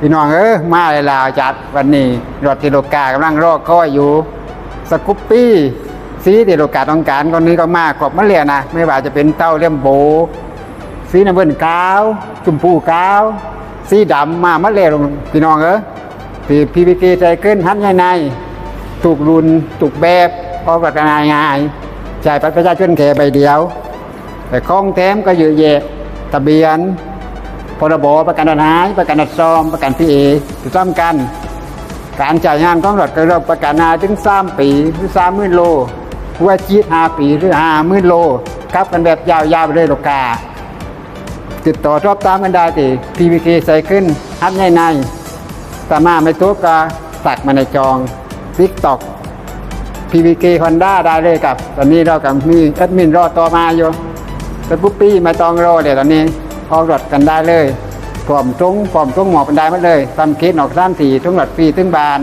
พี่น้องเออมาเลยลาวจัดวันนี้รถติโลกากำลังรอคอยอยู่สกุปปี้สีติโลกาต้องการคนนี้ก็มาครบมาเรียนะไม่ว่าจะเป็นเต้าเลี่ยมโบสีน้ำเงินขาวชมพูขาวสีดำมามาเรียลงพี่น้องเออที่พีพีใจขึ้นหันใหญ่ในถูกรุนถูกแบบออกกันง่ายจ่ายประชาชนแค่ใบเดียว แต่ของแถมก็เยอะแยะทะเบียน พรบประกันรถหายประกันรถซ่อมประกันพีเอถูกต้องกัน การจ่ายงานของรถก็เริ่มประกันนาถึงสามปีหรือสามหมื่นโลหัวจีดห้าปีหรือห้าหมื่นโลครับกันแบบยาวๆไปเลยโลกาติดต่อรอบตามกันได้ที่ PVK ใส่ขึ้นฮัดในในสามารถไม่ทุกก็สักมาในจอง TikTok PVK Honda ได้เลยครับ ตอนนี้เรากับมีแอดมินรอต่อมาอยู่แต่ปุ๊บปี้มาจองรอเดี๋ยวตอนนี้ ออกรถกันได้เลยพร้อมตรงพร้อมตรงหมอกกันได้หมาเลยทำเคสออกสานสีทุ่งรถฟรีถึงบาน